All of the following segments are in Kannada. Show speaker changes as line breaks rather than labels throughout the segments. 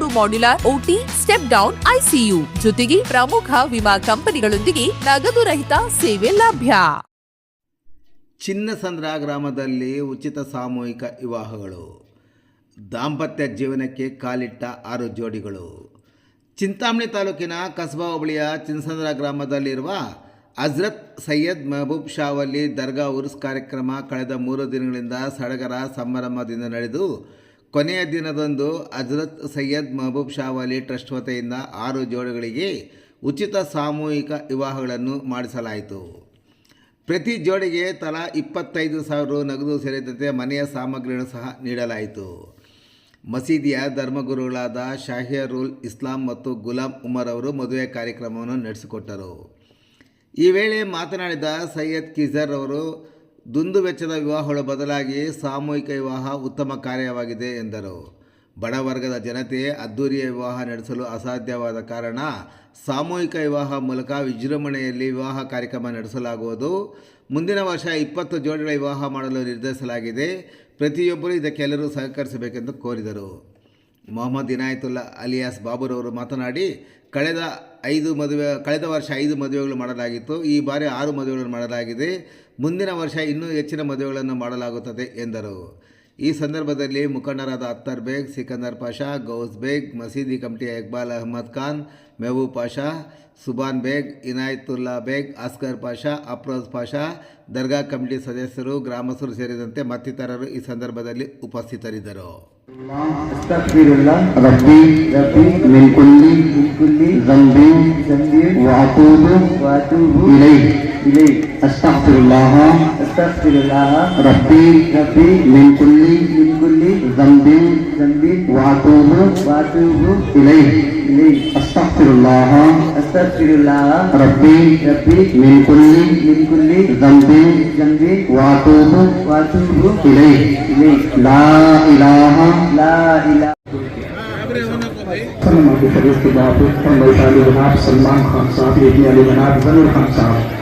ಮೂರು modular OT step down ICU ಜೊತೆಗೆ ಪ್ರಮುಖ ವಿಮಾ ಕಂಪನಿಗಳೊಂದಿಗೆ ನಗದು ರಹಿತ ಸೇವೆ ಲಭ್ಯ.
ಚಿನ್ನಸಂದ್ರ ಗ್ರಾಮದಲ್ಲಿ ಉಚಿತ ಸಾಮೂಹಿಕ ವಿವಾಹಗಳು. ದಾಂಪತ್ಯ ಜೀವನಕ್ಕೆ ಕಾಲಿಟ್ಟ ಆರು ಜೋಡಿಗಳು. ಚಿಂತಾಮಣಿ ತಾಲೂಕಿನ ಕಸಬಾ ಹೋಬಳಿಯ ಚಿನ್ನಸಂದ್ರ ಗ್ರಾಮದಲ್ಲಿರುವ ಅಜ್ರತ್ ಸೈಯದ್ ಮೆಹಬೂಬ್ ಶಾವಲ್ಲಿ ದರ್ಗಾ ಉರ್ಸ್ ಕಾರ್ಯಕ್ರಮ ಕಳೆದ ಮೂರು ದಿನಗಳಿಂದ ಸಡಗರ ಸಂಭ್ರಮದಿಂದ ನಡೆದು ಕೊನೆಯ ದಿನದಂದು ಹಜರತ್ ಸೈಯದ್ ಮೆಹಬೂಬ್ ಶಾವಲಿ ಟ್ರಸ್ಟ್ ವತಿಯಿಂದ ಆರು ಜೋಡಿಗಳಿಗೆ ಉಚಿತ ಸಾಮೂಹಿಕ ವಿವಾಹಗಳನ್ನು ಮಾಡಿಸಲಾಯಿತು. ಪ್ರತಿ ಜೋಡಿಗೆ ತಲಾ ಇಪ್ಪತ್ತೈದು ಸಾವಿರ ನಗದು ಸೇರಿದಂತೆ ಮನೆಯ ಸಾಮಗ್ರಿಗಳನ್ನು ಸಹ ನೀಡಲಾಯಿತು. ಮಸೀದಿಯ ಧರ್ಮಗುರುಗಳಾದ ಶಾಹಿಯರುಲ್ ಇಸ್ಲಾಂ ಮತ್ತು ಗುಲಾಂ ಉಮರ್ ಅವರು ಮದುವೆ ಕಾರ್ಯಕ್ರಮವನ್ನು ನಡೆಸಿಕೊಟ್ಟರು. ಈ ವೇಳೆ ಮಾತನಾಡಿದ ಸೈಯದ್ ಕಿಜರ್ ಅವರು ದುಂದು ವೆಚ್ಚದ ವಿವಾಹಗಳ ಬದಲಾಗಿ ಸಾಮೂಹಿಕ ವಿವಾಹ ಉತ್ತಮ ಕಾರ್ಯವಾಗಿದೆ ಎಂದರು. ಬಡವರ್ಗದ ಜನತೆ ಅದ್ದೂರಿಯ ವಿವಾಹ ನಡೆಸಲು ಅಸಾಧ್ಯವಾದ ಕಾರಣ ಸಾಮೂಹಿಕ ವಿವಾಹ ಮೂಲಕ ವಿಜೃಂಭಣೆಯಲ್ಲಿ ವಿವಾಹ ಕಾರ್ಯಕ್ರಮ ನಡೆಸಲಾಗುವುದು. ಮುಂದಿನ ವರ್ಷ ಇಪ್ಪತ್ತು ಜೋಡಿಗಳ ವಿವಾಹ ಮಾಡಲು ನಿರ್ಧರಿಸಲಾಗಿದೆ. ಪ್ರತಿಯೊಬ್ಬರು ಇದಕ್ಕೆಲ್ಲರೂ ಸಹಕರಿಸಬೇಕೆಂದು ಕೋರಿದರು. ಮೊಹಮ್ಮದ್ ಇನಾಯತುಲ್ಲಾ ಅಲಿಯಾಸ್ ಬಾಬುರವರು ಮಾತನಾಡಿ, ಕಳೆದ ಐದು ಮದುವೆ, ಕಳೆದ ವರ್ಷ ಐದು ಮದುವೆಗಳು ಮಾಡಲಾಗಿತ್ತು. ಈ ಬಾರಿ ಆರು ಮದುವೆಗಳನ್ನು ಮಾಡಲಾಗಿದೆ. ಮುಂದಿನ ವರ್ಷ ಇನ್ನೂ ಹೆಚ್ಚಿನ ಮದುವೆಗಳನ್ನು ಮಾಡಲಾಗುತ್ತದೆ ಎಂದರು. ಈ ಸಂದರ್ಭದಲ್ಲಿ ಮುಖಂಡರಾದ ಅತ್ತರ್ ಬೇಗ್, ಸಿಕಂದರ್ ಪಾಷಾ, ಗೌಸ್ ಬೇಗ್, ಮಸೀದಿ ಕಮಿಟಿಯ ಇಕ್ಬಾಲ್ ಅಹಮದ್ ಖಾನ್, ಮೆಹಬೂಬ್ ಪಾಷಾ ಸುಬಾನ್ ಬೇಗ್, ಇನಾಯತುಲ್ಲಾ ಬೇಗ್ ಅಸ್ಕರ್ ಪಾಷಾ ಅಪ್ರೋಜ್ ಪಾಷಾ, ದರ್ಗಾ ಕಮಿಟಿ ಸದಸ್ಯರು, ಗ್ರಾಮಸ್ಥರು ಸೇರಿದಂತೆ ಮತ್ತಿತರರು ಈ ಸಂದರ್ಭದಲ್ಲಿ ಉಪಸ್ಥಿತರಿದ್ದರು.
أستغفر الله ربي ربي من كل من كل ذنب ذنب وأتوب وأتوب إليه. اليه استغفر الله. استغفر الله. ربي ربي من كل من كل ذنب. ذنب. واتوب واتوب اليه الیہ استغفر الله. استغفر الله. ربي ربي من كل من كل ذنب. ذنب. واتوب واتوب اليه لا اله لا اله
فرمان کے فرشتے باپ فرمان علی بناب سلمان خان صاحب یقین علی بناب زنور خان صاحب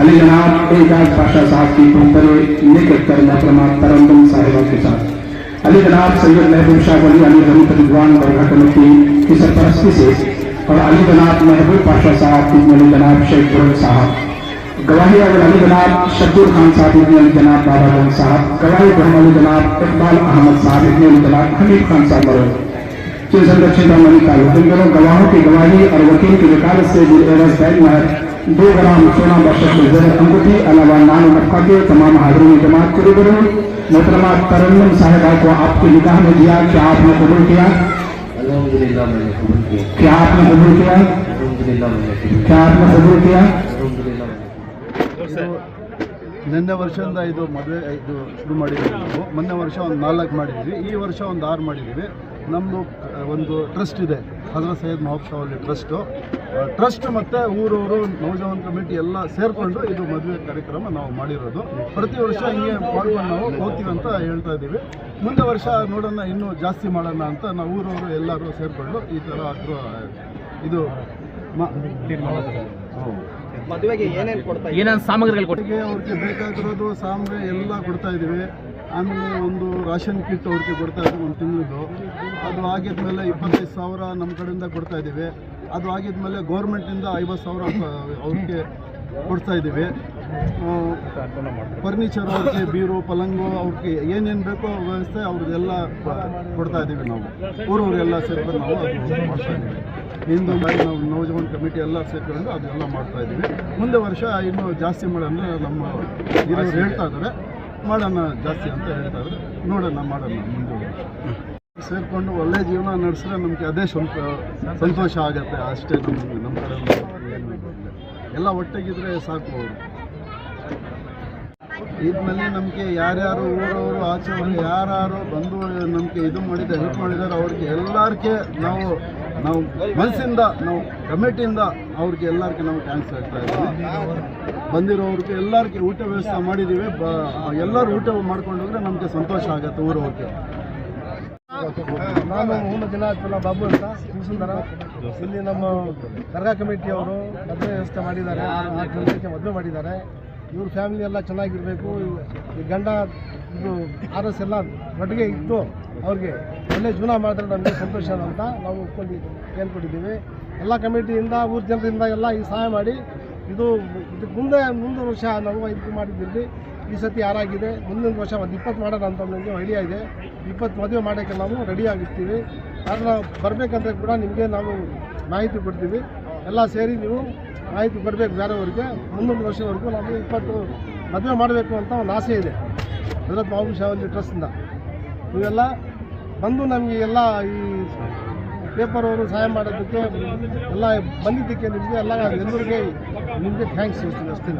علی جناب اعجاز پاشا صاحب کی بہتر لکھ کر محترمہ ترندم صاحبہ کے ساتھ۔ علی جناب، سید محبوب شاہ ولی علی حمد رضوان برگا کمیٹی کی سرپرستی سے اور علی جناب محبوب پاشا صاحب کی علی جناب شیخ گرل صاحب۔ گواہی اگر علی جناب شبیر خان صاحب ابن علی جناب بابا گنج صاحب، گواہی برہم علی جناب اقبال احمد صاحب ابن علی جناب حمید خان صاحب چیز اندر چندہ ملکہ گواہوں کی گواہی اور وکیل کی وکالت سے بھی ایرز بین مہر دو گرام سونا بخش زر انگوٹی علاوہ نان مکہ کے تمام حاضرین جماعت کو روبرو محترمہ ترنم صاحبہ کو آپ کے نگاہ
میں دیا کہ آپ
نے قبول کیا کیا
آپ نے قبول
کیا کیا آپ نے
قبول کیا
ನಿನ್ನೆ ವರ್ಷದಿಂದ ಇದು ಮದುವೆ ಇದು ಶುರು ಮಾಡಿದ್ದೀವಿ ನಾವು. ಮೊನ್ನೆ ವರ್ಷ ಒಂದು ನಾಲ್ಕು ಮಾಡಿದ್ದೀವಿ. ಈ ವರ್ಷ ಒಂದು ಆರು ಮಾಡಿದ್ದೀವಿ. ನಮ್ಮದು ಒಂದು ಟ್ರಸ್ಟ್ ಇದೆ. ಹಜರತ್ ಸೈಯದ್ ಮಹಬ್ ಅಲ್ಲಿ ಟ್ರಸ್ಟು ಟ್ರಸ್ಟ್ ಮತ್ತು ಊರವರು ನೌಜವಾನ್ ಕಮಿಟಿ ಎಲ್ಲ ಸೇರಿಕೊಂಡು ಇದು ಮದುವೆ ಕಾರ್ಯಕ್ರಮ ನಾವು ಮಾಡಿರೋದು. ಪ್ರತಿ ವರ್ಷ ಹಿಂಗೆ ಮಾಡ್ಕೊಂಡು ನಾವು ಹೋಗ್ತೀವಿ ಅಂತ ಹೇಳ್ತಾ ಇದ್ದೀವಿ. ಮುಂದೆ ವರ್ಷ ನೋಡೋಣ ಇನ್ನೂ ಜಾಸ್ತಿ ಮಾಡೋಣ ಅಂತ ನಾವು ಊರವರು ಎಲ್ಲರೂ ಸೇರಿಕೊಂಡು ಈ ಥರ ಇದು ಇದು ಮ
ಏನೇನು ಸಾಮಗ್ರಿಗಳು ಕೊಟ್ಟು
ಅವ್ರಿಗೆ ಬೇಕಾಗಿರೋದು ಸಾಮಗ್ರಿ ಎಲ್ಲ ಕೊಡ್ತಾ ಇದ್ದೀವಿ. ಆಮೇಲೆ ಒಂದು ರಾಷನ್ ಕಿಟ್ ಅವ್ರಿಗೆ ಕೊಡ್ತಾ ಇದ್ದೀವಿ ಒಂದು ತಿಂಗಳದು ಅದು ಆಗಿದ್ಮೇಲೆ ಇಪ್ಪತ್ತೈದು ಸಾವಿರ ನಮ್ಮ ಕಡೆಯಿಂದ ಕೊಡ್ತಾ ಇದ್ದೀವಿ. ಅದು ಆಗಿದ್ಮೇಲೆ ಗೌರ್ಮೆಂಟಿಂದ ಐವತ್ತು ಸಾವಿರ ಅವ್ರಿಗೆ ಕೊಡ್ತಾ ಇದ್ದೀವಿ. ಫರ್ನಿಚರ್ ಅವ್ರಿಗೆ ಬೀರು ಪಲಂಗು ಅವ್ರಿಗೆ ಏನೇನು ಬೇಕೋ ವ್ಯವಸ್ಥೆ ಅವ್ರಿಗೆಲ್ಲ ಕೊಡ್ತಾ ಇದ್ದೀವಿ ನಾವು. ಊರವ್ರಿಗೆಲ್ಲ ಸೇರ್ಕೊಂಡು ನಾವು ಅದು ಮಾಡ್ತಾ ಇದ್ದೀವಿ. ಹಿಂದೂ ಮಾಡಿ ನಾವು ನೌಜವಾನ್ ಕಮಿಟಿ ಎಲ್ಲ ಸೇರ್ಕೊಂಡು ಅದೆಲ್ಲ ಮಾಡ್ತಾ ಇದ್ದೀವಿ. ಮುಂದೆ ವರ್ಷ ಇನ್ನೂ ಜಾಸ್ತಿ ಮಾಡೋಣ ನಮ್ಮ ಹಿರಿಯರು ಹೇಳ್ತಾ ಇದ್ದಾರೆ. ಮಾಡೋಣ ಜಾಸ್ತಿ ಅಂತ ಹೇಳ್ತಾ ಇದ್ದಾರೆ. ನೋಡೋಣ ಮಾಡೋಣ ಮುಂದೆ ಸೇರಿಕೊಂಡು ಒಳ್ಳೆ ಜೀವನ ನಡೆಸಿದ್ರೆ ನಮಗೆ ಅದೇ ಸ್ವಲ್ಪ ಸಂತೋಷ ಆಗುತ್ತೆ. ಅಷ್ಟೇ ನಮಗೆ ನಮ್ಮ ಕಡೆ. ಎಲ್ಲ ಒಟ್ಟಿಗಿದ್ರೆ ಸಾಕು ಅವರು. ಇದ್ರಲ್ಲಿ ನಮಗೆ ಯಾರ್ಯಾರು ಊರವರು ಆಚೆ ಯಾರು ಯಾರ್ಯಾರು ಬಂದು ನಮಗೆ ಇದು ಮಾಡಿದ್ದಾರೆ ಹೆಲ್ಪ್ ಮಾಡಿದ್ದಾರೆ ಅವ್ರಿಗೆ ಎಲ್ಲರಿಗೆ ನಾವು ನಾವು ಮನಸ್ಸಿಂದ, ನಾವು ಕಮಿಟಿಯಿಂದ ಅವ್ರಿಗೆ ಎಲ್ಲರಿಗೆ ನಾವು ಥ್ಯಾಂಕ್ಸ್ ಹೇಳ್ತಾ ಇದ್ದೀವಿ. ಬಂದಿರೋರಿಗೆ ಎಲ್ಲರಿಗೆ ಊಟ ವ್ಯವಸ್ಥೆ ಮಾಡಿದ್ದೀವಿ. ಎಲ್ಲರೂ ಊಟ ಮಾಡ್ಕೊಂಡು ಹೋದ್ರೆ ನಮಗೆ ಸಂತೋಷ ಆಗುತ್ತೆ ಊರವ್ರಿಗೆ.
ನಾನು ಮೂರು ದಿನ ಆಯ್ತಲ್ಲ ಬಾಬು ಅಂತ ಸುಂದರ ಇಲ್ಲಿ ನಮ್ಮ ದರ್ಗಾ ಕಮಿಟಿಯವರು ಮದುವೆ ವ್ಯವಸ್ಥೆ ಮಾಡಿದ್ದಾರೆ. ಮದುವೆ ಮಾಡಿದ್ದಾರೆ. ಇವ್ರ ಫ್ಯಾಮಿಲಿ ಎಲ್ಲ ಚೆನ್ನಾಗಿರಬೇಕು. ಈ ಗಂಡ, ಇದು ಆರ್ ಎಸ್ ಎಲ್ಲ ಒಟ್ಟಿಗೆ ಇತ್ತು ಅವ್ರಿಗೆ ಒಳ್ಳೆ ಜೀವನ ಮಾಡಿದ್ರೆ ನಮಗೆ ಸಂತೋಷ ಅಂತ ನಾವು ಒಪ್ಕೊಂಡಿದ್ದೀವಿ ಕೇಳ್ಕೊಂಡಿದ್ದೀವಿ. ಎಲ್ಲ ಕಮಿಟಿಯಿಂದ, ಊರ ಜನರಿಂದ ಎಲ್ಲ ಈ ಸಹಾಯ ಮಾಡಿ ಇದು ಇದಕ್ಕೆ ಮುಂದೆ ಮುಂದೆ ವರ್ಷ ನಾವು ಇದು ಮಾಡಿದ್ದೀವಿ ಈ ಸತಿ ಯಾರಾಗಿದೆ, ಮುಂದಿನ ವರ್ಷ ಒಂದು ಇಪ್ಪತ್ತು ಮಾಡೋಣ ಅಂತ ನಮಗೆ ಐಡಿಯಾ ಇದೆ. ಇಪ್ಪತ್ತು ಮದುವೆ ಮಾಡೋಕ್ಕೆ ನಾವು ರೆಡಿ ಆಗಿರ್ತೀವಿ. ನಾವು ಬರಬೇಕಂದ್ರೆ ಕೂಡ ನಿಮಗೆ ನಾವು ಮಾಹಿತಿ ಕೊಡ್ತೀವಿ. ಎಲ್ಲ ಸೇರಿ ನೀವು ಮಾಹಿತಿ ಕೊಡಬೇಕು ಬೇರೆಯವ್ರಿಗೆ. ಮುಂದೊಂದು ವರ್ಷವರೆಗೂ ನಾವು ಇಪ್ಪತ್ತು ಮದುವೆ ಮಾಡಬೇಕು ಅಂತ ಒಂದು ಆಸೆ ಇದೆ. ಭದ್ರತ್ ಮಹಬೂಬ್ ಶಾವಲ್ಲಿ ಟ್ರಸ್ಟಿಂದ ನೀವೆಲ್ಲ ಬಂದು ನಮಗೆ ಎಲ್ಲ ಈ ಪೇಪರ್ ಅವರು ಸಹಾಯ ಮಾಡೋದಕ್ಕೆ ಎಲ್ಲ ಬಂದಿದ್ದಕ್ಕೆ ನಿಮಗೆ ಎಲ್ಲ ಎಲ್ಲರಿಗೆ ನಿಮಗೆ ಥ್ಯಾಂಕ್ಸ್ ಹೇಳ್ತೀನಿ ಅಷ್ಟೇ.